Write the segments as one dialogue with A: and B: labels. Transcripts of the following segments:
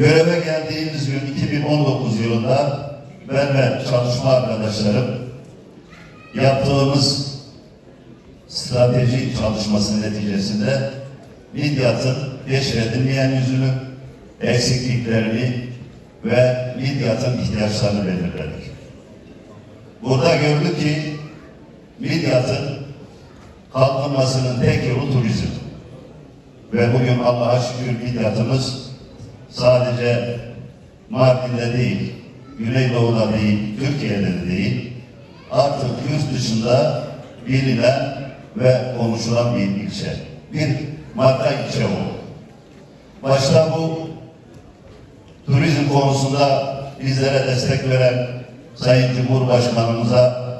A: Göreve geldiğimiz gün 2019 yılında ben ve çalışma arkadaşlarım yaptığımız strateji çalışması neticesinde Midyat'ın yeşeredilmeyen yüzünü, eksikliklerini ve Midyat'ın ihtiyaçlarını belirledik. Burada gördük ki Midyat'ın kalkınmasının tek yolu turizm. Ve bugün Allah'a şükür Midyat'ımız sadece Mardin'de değil, Güneydoğu'da değil, Türkiye'de de değil, artık yurt dışında bilinen ve konuşulan bir ilçe. Bir marka ilçe oldu. Başta bu turizm konusunda bizlere destek veren Sayın Cumhurbaşkanımıza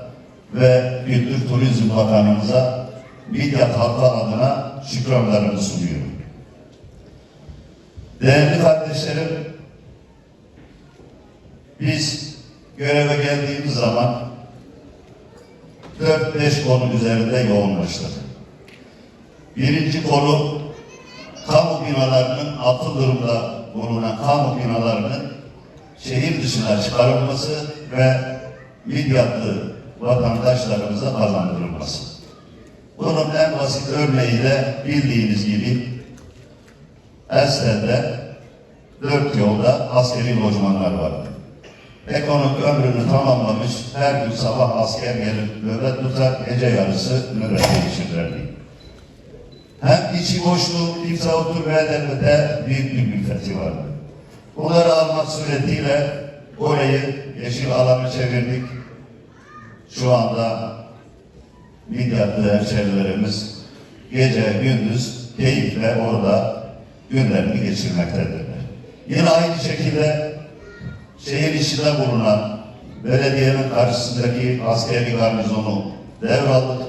A: ve Kültür Turizm Bakanımıza Midyat halkı adına şükranlarımı sunuyorum. Değerli kardeşlerim, biz göreve geldiğimiz zaman 4-5 konu üzerinde yoğunlaştık. Birinci konu kamu binalarının atıl durumda bulunan kamu binalarının şehir dışına çıkarılması ve Midyatlı vatandaşlarımıza kazandırılması. Bunun en basit örneği de bildiğiniz gibi Esra'da dört yolda askeri lojmanlar vardı. Ekonomik ömrünü tamamlamış, her gün sabah asker gelir, nöbet tutar, gece yarısı nöbet geçirirlerdi. Hem içi boşluğu, kimse oturmaya devlete büyük bir külfeti vardı. Bunları almak suretiyle orayı yeşil alana çevirdik. Şu anda Midyatlı hemşerilerimiz gece gündüz keyifle orada günlerini geçirmektedirler. Yine aynı şekilde şehir içinde bulunan belediyenin karşısındaki askeri garnizonu devraldık.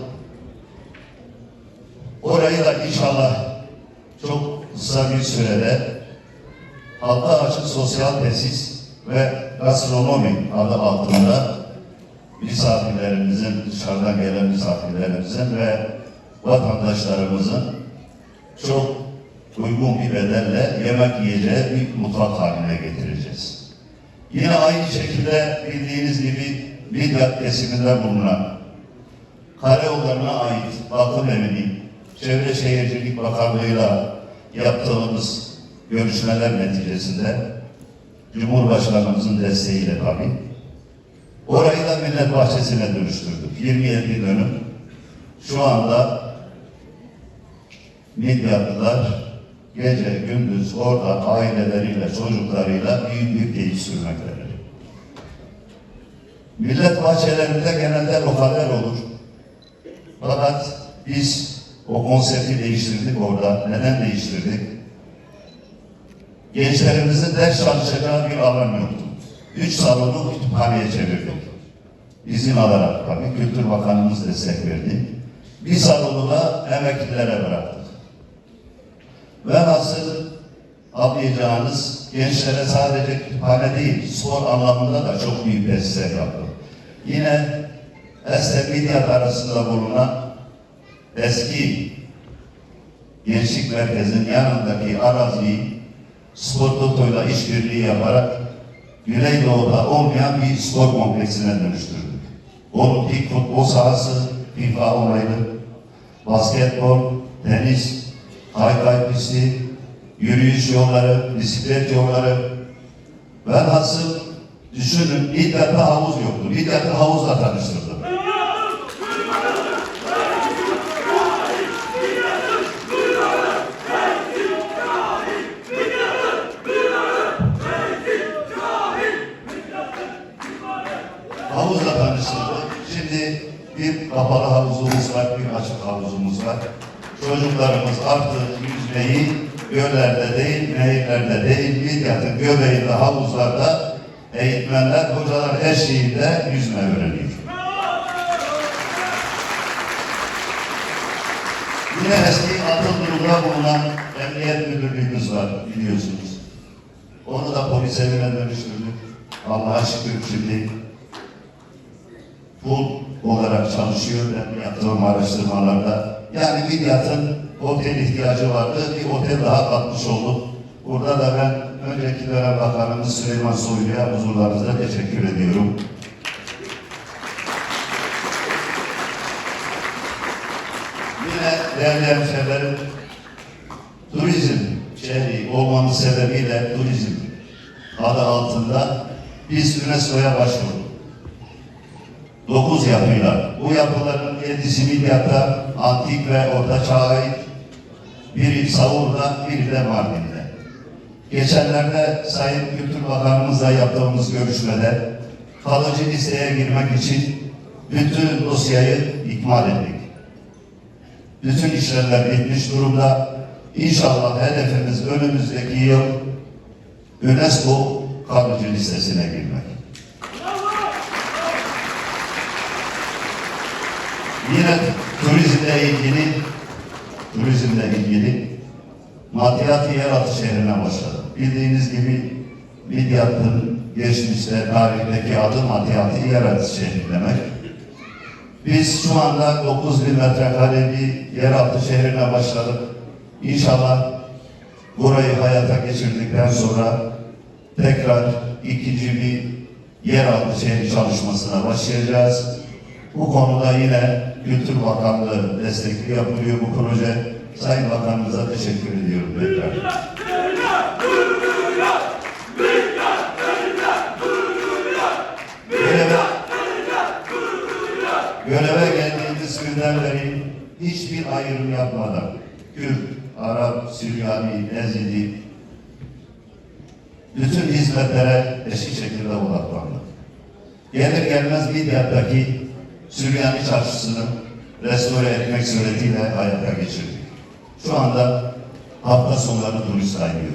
A: Orayı da inşallah çok kısa bir sürede halka açık sosyal tesis ve gastronomi adı altında misafirlerimizin, dışarıdan gelen misafirlerimizin ve vatandaşlarımızın çok uygun bir bedelle yemek yiyeceği bir mutfak haline getireceğiz. Yine aynı şekilde bildiğiniz gibi Midyat kesiminde bulunan karayollarına ait bakım evini Çevre Şehircilik Bakanlığı'yla yaptığımız görüşmeler neticesinde Cumhurbaşkanımızın desteğiyle tabii Orayı da millet bahçesine dönüştürdük. 27 dönüm. Şu anda Midyatlılar gece gündüz orada aileleriyle, çocuklarıyla büyük bir keyif sürmektedir. Millet bahçelerinde genelde lokaller olur. Fakat biz o konsepti değiştirdik orada. Neden değiştirdik? Gençlerimizin ders çalışacağı bir alan yoktu. Üç salonu kütüphaneye çevirdik. İzin alarak tabii Kültür Bakanımız destek verdi. Bir salonu da emeklilere bıraktık. Ve nasıl anlayacağınız gençlere sadece kütüphane değil, spor anlamında da çok büyük destek yaptık. Yine Esne Midyat arasında bulunan eski Gençlik Merkezi'nin yanındaki araziyi spor totoyla işbirliği yaparak Güneydoğu'da olmayan bir spor kompleksine dönüştürdük. Olimpik futbol sahası, FIFA onaylı, basketbol, tenis, kaykay pisti, yürüyüş yolları, bisiklet yolları ve nasıl düşünün defa havuz yoktu. Defa havuzla tanıştırdım. Havuzla tanıştırdık. Şimdi bir kapalı havuzumuz var, bir açık havuzumuz var. Çocuklarımız artık yüzmeyi göllerde değil, nehirlerde değil, Midyat'ın göbeğinde, havuzlarda eğitmenler, hocalar eşliğinde yüzme öğreniyor. Yine eski atıl durumda bulunan emniyet müdürlüğümüz var biliyorsunuz. Onu da polis evine dönüştürdük. Allah'a şükür şimdi full olarak çalışıyor ben yaptığım araştırmalarda. Yani Midyat'ın otel ihtiyacı vardı. Bir otel daha katmış olduk. Burada da ben önceki dönem bakanımız Süleyman Soylu'ya huzurlarınızda teşekkür ediyorum. Yine değerli hemşehrilerim, turizm şehri olmamız sebebiyle turizm adı altında biz UNESCO'ya başvurduk. Dokuz yapıyla. Bu yapıların yedisi Midyat'ta antik ve orta çağa ait, biri Savur'da, biri de Mardin'de. Geçenlerde Sayın Kültür Bakanımızla yaptığımız görüşmede kalıcı listeye girmek için bütün dosyayı ikmal ettik. Bütün işlemler bitmiş durumda. İnşallah hedefimiz önümüzdeki yıl UNESCO kalıcı listesine girmek. Yine turizmle ilgili turizmle ilgili maddiyatı yeraltı şehrine başladı. Bildiğiniz gibi Midyat'ın geçmişte tarihteki adı maddiyatı yeraltı şehri demek. Biz şu anda 9 bin metrekare bir yeraltı şehrine başladık. İnşallah burayı hayata geçirdikten sonra tekrar ikinci bir yeraltı şehri çalışmasına başlayacağız. Bu konuda yine Kültür Bakanlığı destekli yapılıyor bu proje. Sayın Bakanımıza teşekkür ediyorum tekrar. Göreve, göreve geldiğimiz günden beri hiçbir ayrım yapmadan Kürt, Arap, Süryani, Ezidi bütün hizmetlere eşit şekilde odaklandık. Gelir gelmez Midyat'taki Süryani çarşısını restore etmek suretiyle hayata geçirdik. Şu anda hafta sonları turist kaynıyor.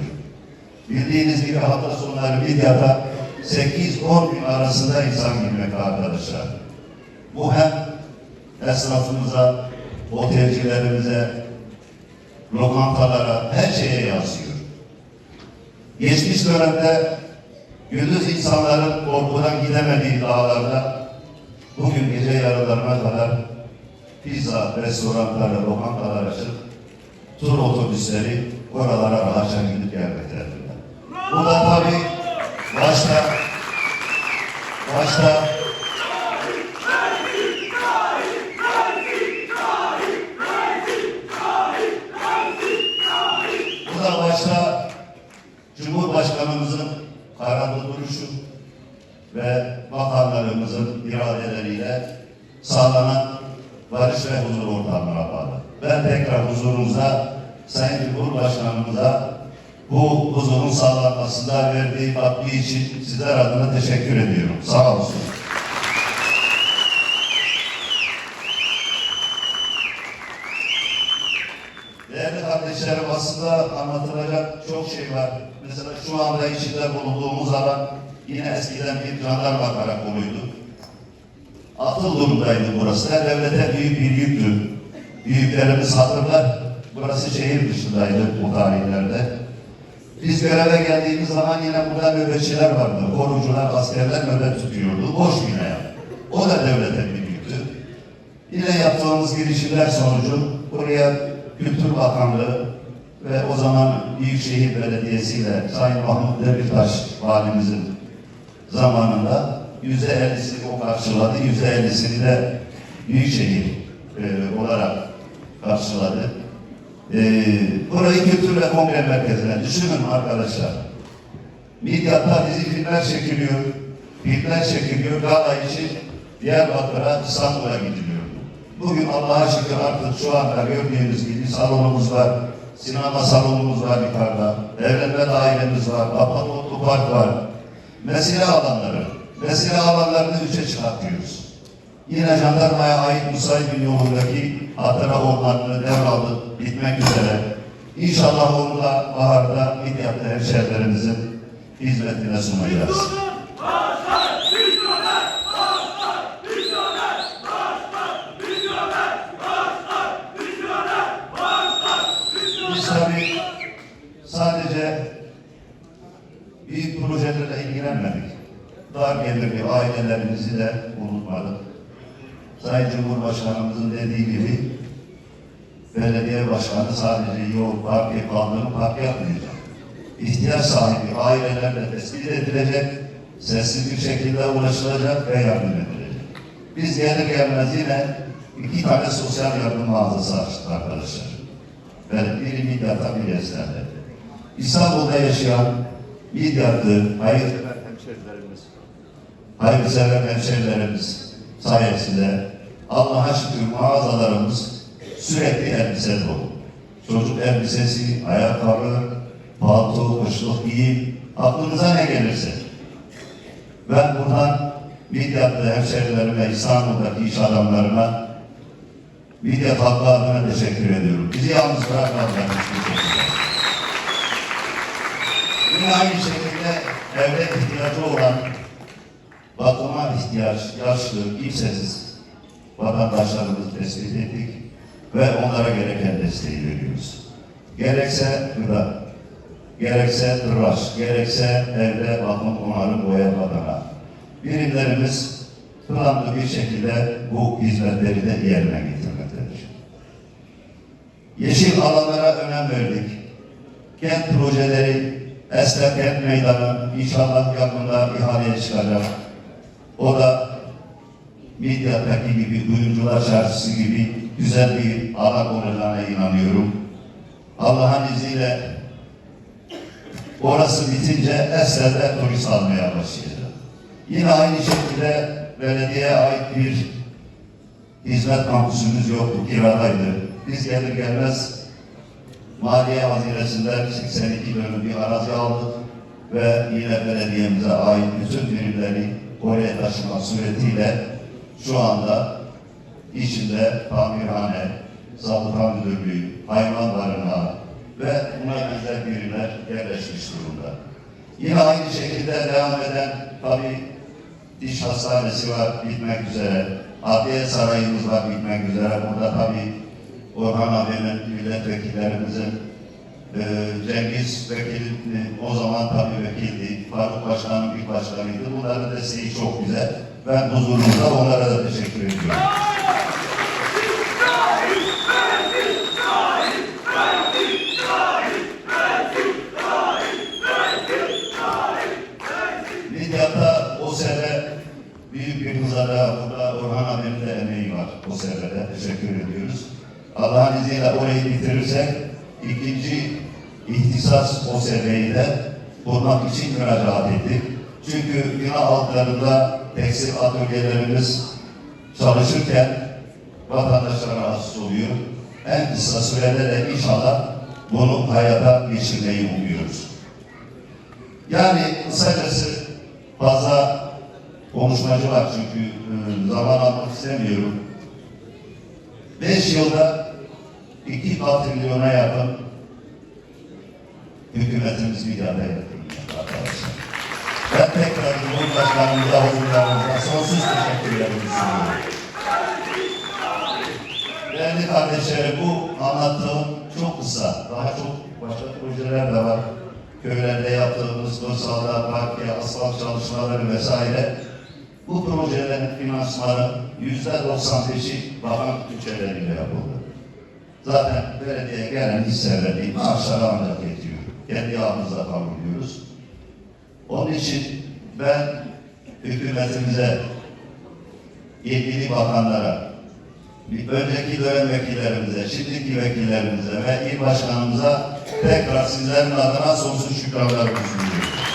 A: Bildiğiniz gibi hafta sonları Midyat'a 8-10 gün arasında insan girmekte arkadaşlar. Bu hem esnafımıza, otelcilerimize, lokantalara, her şeye yansıyor. Geçmiş dönemde gündüz insanların korkudan gidemediği dağlarda bugün gece yarılarına kadar pizza restoranları, lokantalar açıp tur otobüsleri oralara rahatça gidip gelmektedirler. Bu da tabii başta başta bu da başta Cumhurbaşkanımızın kararlı duruşu ve bakanlarımızın iradeleriyle sağlanan barış ve huzur ortamına bağlı. Ben tekrar huzurunuzda Sayın Cumhurbaşkanımıza bu huzurun sağlanmasında verdiği katkı için sizler adına teşekkür ediyorum. Sağ olsun. Değerli kardeşlerim aslında anlatılacak çok şey var. Mesela şu anda içinde bulunduğumuz alan yine eskiden bir jandarma karakoluydu. Atıl durumdaydı burası. Her devlete büyük bir yüktü. Büyüklerimiz hatırlar. Burası şehir dışındaydı bu tarihlerde. Biz göreve geldiğimiz zaman yine burada nöbetçiler vardı. Korucular, askerler nöbet tutuyordu. Boş bina yani. O da devlete bir yüktü. Yine yaptığımız girişimler sonucu buraya Kültür Bakanlığı ve o zaman Büyükşehir Belediyesi ile Sayın Mahmut Demirtaş valimizin zamanında yüzde ellisini o karşıladı, yüzde ellisini de Büyükşehir e, olarak karşıladı. E, burayı kültür ve kongre merkezine düşünün arkadaşlar. Midyat'ta dizi filmler çekiliyor, filmler çekiliyor, gala için Diyarbakır'a, İstanbul'a gidiliyor. Bugün Allah'a şükür artık şu anda gördüğünüz gibi salonumuz var, sinema salonumuz var yukarıda, evlenme dairemiz var, kapalı otopark var, mesire alanları, mesire alanlarını üçe çıkartıyoruz. Yine jandarmaya ait Musaybin yolundaki hatıra ormanını devraldı, bitmek üzere. İnşallah onu da baharda Midyat'ta hemşehrilerimizin hizmetine sunacağız. Biz tabii sadece büyük projelerle ilgilenmedik. Dar gelirli ailelerimizi de unutmadık. Sayın Cumhurbaşkanımızın dediği gibi belediye başkanı sadece yol, park, kaldırım, park yapmayacak. ihtiyaç sahibi ailelerle tespit edilecek, sessiz bir şekilde ulaşılacak ve yardım edilecek. Biz gelir gelmez yine iki tane sosyal yardım mağazası açtık arkadaşlar. Ve biri Midyat'a bir Esnaf'ta. İstanbul'da yaşayan Midyatlı hayırsever hemşerilerimiz, hayırsever hemşerilerimiz sayesinde Allah'a şükür mağazalarımız sürekli elbise dolu. Çocuk elbisesi, ayakkabı, palto, kışlık giyim, aklınıza ne gelirse. Ben buradan Midyatlı hemşerilerime, İstanbul'daki iş adamlarına Midyat halkı adına teşekkür ediyorum. Bizi yalnız bırakmadılar. Yine aynı şekilde devlet ihtiyacı olan bakıma ihtiyaç, yaşlı, kimsesiz vatandaşlarımızı tespit ettik ve onlara gereken desteği veriyoruz. Gerekse gıda, gerekse tıraş, gerekse evde bakım onarım boya. Birimlerimiz planlı bir şekilde bu hizmetleri de yerine getirmektedir. Yeşil alanlara önem verdik. Kent projeleri, Esnaf Kent Meydanı inşallah yakında ihaleye çıkacak. O da Midyat'taki gibi, Duyumcular Çarşısı gibi güzel bir alan olacağına inanıyorum. Allah'ın izniyle orası bitince Esra'da turist almaya başlayacak. Yine aynı şekilde belediyeye ait bir hizmet kampüsümüz yoktu, kiradaydı. Biz gelir gelmez Maliye Hazinesi'nden 82 dönüm bir arazi aldık ve yine belediyemize ait bütün birimleri oraya taşımak suretiyle şu anda içinde tamirhane, zabıta müdürlüğü, hayvan barınağı ve buna benzer birimler yerleşmiş durumda. Yine aynı şekilde devam eden tabi diş hastanesi var bitmek üzere. Adliye sarayımız var bitmek üzere. Burada tabi Orhan abinin milletvekillerimizin e, Cengiz vekil e, o zaman tabi vekildi. Faruk Başkan'ın ilk başkanıydı. Bunların desteği çok güzel. Ben huzurunuzda onlara da teşekkür ediyorum. Midyat'ta o sene büyük bir hızara burada Orhan abinin de emeği var o senede. Teşekkür ediyoruz. Allah'ın izniyle orayı bitirirsek ikinci ihtisas o seneyi de bulmak için müracaat ettik. Çünkü bina altlarında tekstil atölyelerimiz çalışırken vatandaşlar rahatsız oluyor. En kısa sürede de inşallah bunu hayata geçirmeyi umuyoruz. Yani kısacası fazla konuşmacı var çünkü e, zaman almak istemiyorum. Beş yılda iki milyona yakın hükümetimiz bir yada yaptı arkadaşlar. Ben tekrar Cumhurbaşkanımıza, huzurlarımıza sonsuz teşekkürlerimi sunuyorum. Değerli kardeşlerim bu anlattığım çok kısa. Daha çok başka projeler de var. Köylerde yaptığımız kırsalda, parke, asfalt çalışmaları vesaire. Bu projelerin finansmanı yüzde 95'i bakan bütçeleriyle yapıldı. Zaten belediyeye gelen hisseleri maaşlara ancak yetiyor. Kendi ağımızda kavruluyoruz. Onun için ben hükümetimize, ilgili bakanlara, önceki dönem vekillerimize, şimdiki vekillerimize ve il başkanımıza tekrar sizlerin adına sonsuz şükranlarımı sunuyorum.